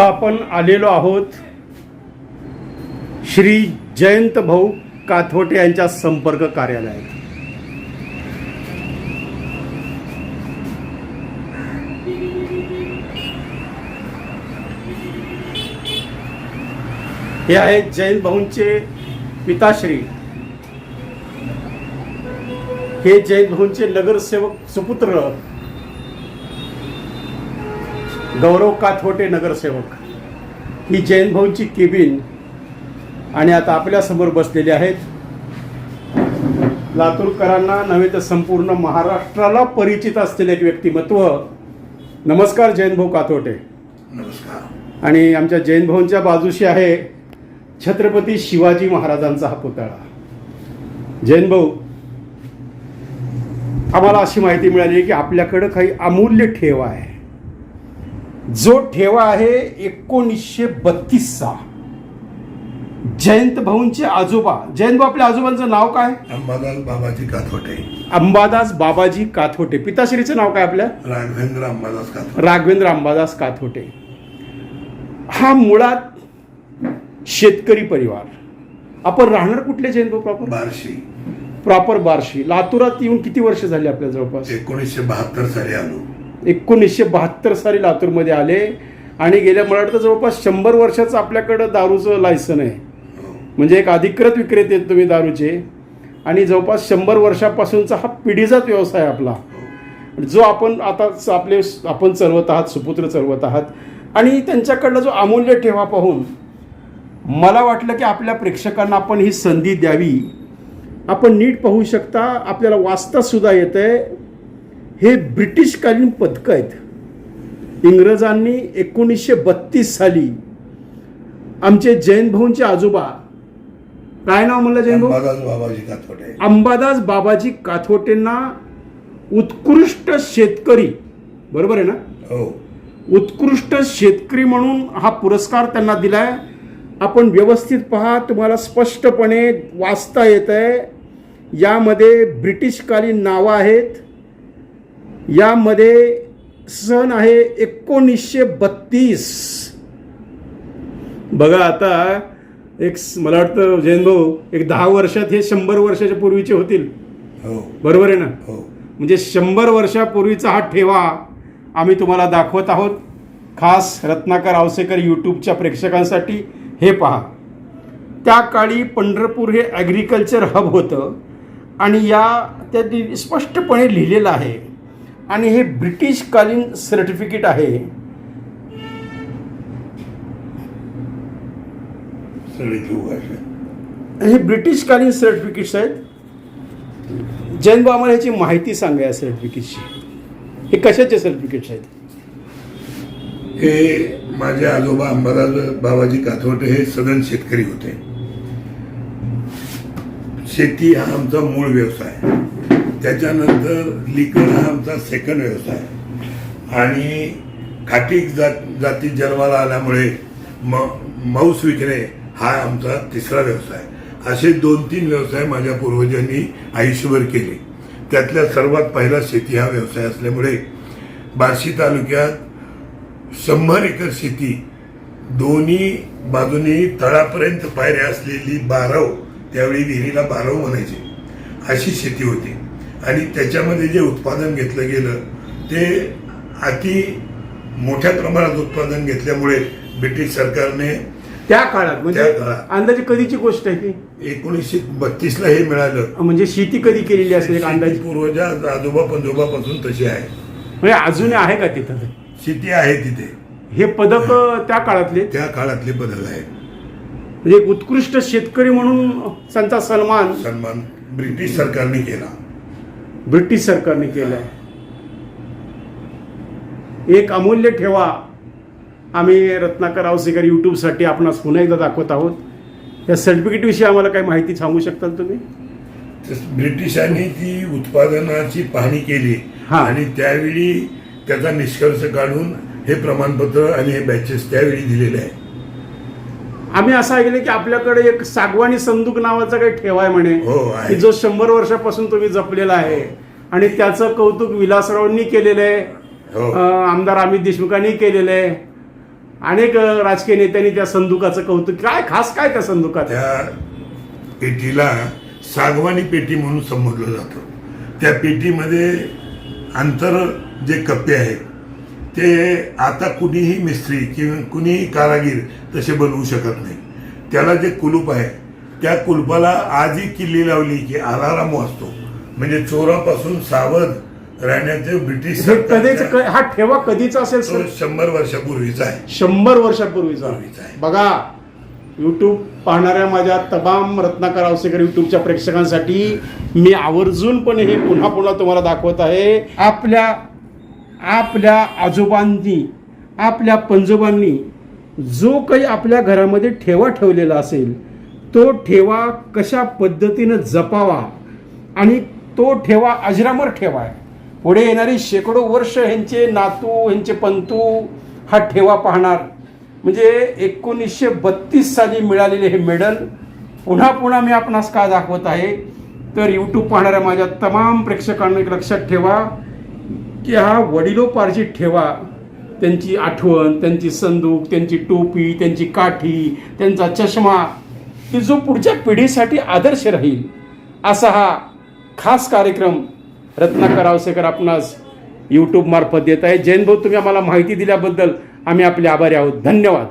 आत्ता आपण आलेलो आहोत श्री जयंत भाऊ काथोटे यांच्या संपर्क कार्यालयात. हे आहेत जयंत भाऊंचे पिताश्री. हे जयंत भाऊंचे नगरसेवक सुपुत्र गौरव काथोटे नगरसेवक? ही जैन भाऊंची केबिन आणि आता आपल्यासमोर बसलेले आहेत. लातूरकरांना नव्हे तर संपूर्ण महाराष्ट्राला परिचित असलेले एक व्यक्तिमत्व. नमस्कार जैन भाऊ काथोटे. नमस्कार. आणि आमच्या जैन भाऊंच्या बाजूशी आहे छत्रपती शिवाजी महाराजांचा हा पुतळा. जैन भाऊ आम्हाला अशी माहिती मिळाली की आपल्याकडं काही अमूल्य ठेवा आहे. जो ठेवा आहे एकोणीसशे बत्तीसचा. जयंत भाऊंचे आजोबा. जयंत भाऊ आपल्या आजोबांचं नाव काय? अंबादास बाबाजी काथोटे. अंबादास बाबाजी काथोटे. पिताश्रीचं नाव काय आपल्या राघवेंद्र अंबादास काथोटे. राघवेंद्र अंबादास काथोटे. हा मुळात शेतकरी परिवार. आपण राहणार कुठले जयंत भाऊ प्रॉपर बार्शी. प्रॉपर बार्शी. लातूरात येऊन किती वर्ष झाली आपल्या जवळपास? एकोणीसशे बहात्तर साली आलो. एकोणीसशे बहात्तर साली लातूरमध्ये आले आणि गेल्या मला वाटतं जवळपास शंभर वर्षाचं आपल्याकडं दारूचं लायसन आहे. म्हणजे एक अधिकृत विक्रेते तुम्ही दारूचे. आणि जवळपास शंभर वर्षापासूनचा हा पिढीजात व्यवसाय आहे आपला. जो आपण आता आपले आपण चरवत आहात सुपुत्र चरवत आहात. आणि त्यांच्याकडनं जो अमूल्य ठेवा पाहून मला वाटलं की आपल्या प्रेक्षकांना आपण ही संधी द्यावी. आपण नीट पाहू शकता आपल्याला वाचतासुद्धा येतं आहे हे ब्रिटिशकालीन पदकं आहेत. इंग्रजांनी एकोणीसशे बत्तीस साली आमचे जैन भाऊंचे आजोबा काय नाव म्हणलं जैन भाऊ? अंबादास बाबाजी काथोटे. अंबादास बाबाजी काथोटेंना उत्कृष्ट शेतकरी बरोबर आहे ना? हो. उत्कृष्ट शेतकरी म्हणून हा पुरस्कार त्यांना दिलाय. आपण व्यवस्थित पहा तुम्हाला स्पष्टपणे वाचता येत आहे यामध्ये ब्रिटिशकालीन नावं आहेत. यामध्ये सन आहे एकोणीसशे बत्तीस. बघा आता एक मला वाटतं जैन भाऊ एक दहा वर्षात हे शंभर वर्षाच्या पूर्वीचे होतील. हो. बरोबर आहे ना? हो. म्हणजे शंभर वर्षापूर्वीचा हा ठेवा आम्ही तुम्हाला दाखवत आहोत. खास रत्नाकर आवसेकर यूट्यूबच्या प्रेक्षकांसाठी हे पहा. त्या काळी पंढरपूर हे ॲग्रिकल्चर हब होतं आणि या त्यांनी स्पष्टपणे लिहिलेलं आहे. आणि हे ब्रिटिशकालीन सर्टिफिकेट आहे. हे ब्रिटिशकालीन सर्टिफिकेट्स आहेत जैन भाऊ आम्हाला ह्याची माहिती सांगा या सर्टिफिकेटची. हे कशाचे सर्टिफिकेट्स आहेत हे माझे आजोबा अंबादास बाबाजी काथोटे हे सदन शेतकरी होते. शेती हा आमचा मूळ व्यवसाय. त्याच्यानंतर लिकड हा आमचा सेकंड व्यवसाय. आणि खाटी जात जाती जन्माला आल्यामुळे म मांस विकणे हा आमचा तिसरा व्यवसाय. असे दोन तीन व्यवसाय माझ्या पूर्वजांनी आयुष्यभर केले. त्यातल्या सर्वात पहिला शेती हा व्यवसाय असल्यामुळे बार्शी तालुक्यात शंभर एकर शेती दोन्ही बाजूनी तळापर्यंत पायऱ्या असलेली बारव त्यावेळी विहिरीला बारव म्हणायचे अशी शेती होती. आणि त्याच्यामध्ये जे उत्पादन घेतलं गेलं ते अति मोठ्या प्रमाणात उत्पादन घेतल्यामुळे ब्रिटिश सरकारने त्या काळात म्हणजे. अंदाजे कधीची गोष्ट आहे ती? एकोणीसशे बत्तीसला हे मिळालं. म्हणजे शेती कधी केलेली असेल अंदाजे? पूर्वजा आजोबा पंजोबापासून तशी आहे. म्हणजे अजूनही आहे का तिथं? शेती आहे तिथे. हे पदक त्या काळातले? त्या काळातले बदल आहेत. म्हणजे एक उत्कृष्ट शेतकरी म्हणून त्यांचा सन्मान सन्मान ब्रिटिश सरकारने केला. ब्रिटिश सरकारने केलाय. एक अमूल्य ठेवा. आम्ही रत्नाकर आवसेकर यूट्यूबसाठी आपणास पुन्हा एकदा दाखवत आहोत. या सर्टिफिकेट विषयी आम्हाला काही माहिती सांगू शकताल तुम्ही? ब्रिटिशांनी ती उत्पादनाची पाहणी केली. हा. आणि त्यावेळी त्याचा निष्कर्ष काढून हे प्रमाणपत्र आणि हे बॅचेस त्यावेळी दिलेले आहे आम्ही असं ऐकलं की आपल्याकडे एक सागवानी संदूक नावाचा काही ठेवा आहे म्हणे. हो, आहे. की जो शंभर वर्षापासून तुम्ही जपलेला आहे. आणि त्याचं कौतुक विलासरावांनी केलेलं आहे. हो. आमदार अमित देशमुखांनी केलेलं आहे. अनेक राजकीय नेत्यांनी त्या संदुकाचं कौतुक काय खास काय त्या संदुकात? त्या पेटीला सागवानी पेटी म्हणून संबोधलं जातं. त्या पेटीमध्ये अंतर जे कप्पे आहेत ते आता कुणीही मिस्त्री किंवा कुणीही कारागीर तसे बनवू शकत नाही. त्याला जे कुलूप आहे त्या कुलपाला आजही किल्ली लावली की अलाराम वाजतो म्हणजे चोरापासून सावध राहण्याचे ब्रिटिश हे कधीच सरकारच्या- हा ठेवा कधीचा असेल तो सर शंभर वर्षापूर्वीचा आहे. शंभर वर्षापूर्वीचा. पूर्वीचा आहे. बघा यूट्यूब पाहणाऱ्या माझ्या तमाम रत्नाकर आवसेकर यूट्यूबच्या प्रेक्षकांसाठी मी आवर्जून पण हे पुन्हा पुन्हा तुम्हाला दाखवत आहे. आपल्या आपल्या आजोबांनी आपल्या पंजोबांनी जो काही आपल्या घरामध्ये ठेवा ठेवलेला असेल तो ठेवा कशा पद्धतीनं जपावा आणि तो ठेवा अजरामर ठेवा. आहे पुढे येणारी शेकडो वर्ष ह्यांचे नातू ह्यांचे पंतू हा ठेवा पाहणार. म्हणजे एकोणीसशे बत्तीस साली मिळालेले हे मेडल पुन्हा पुन्हा मी आपणास का दाखवत आहे तर यूट्यूब पाहणाऱ्या माझ्या तमाम प्रेक्षकांना एक लक्षात ठेवा की हा वडिलोपार्जित ठेवा. त्यांची आठवण त्यांची संदूक त्यांची टोपी त्यांची काठी त्यांचा चष्मा की जो पुढच्या पिढीसाठी आदर्श राहील. असा हा खास कार्यक्रम रत्नाकर आवसेकर आपणास यूट्यूबमार्फत देत आहे. जैन भाऊ तुम्ही आम्हाला माहिती दिल्याबद्दल आम्ही आपले आभारी आहोत. धन्यवाद.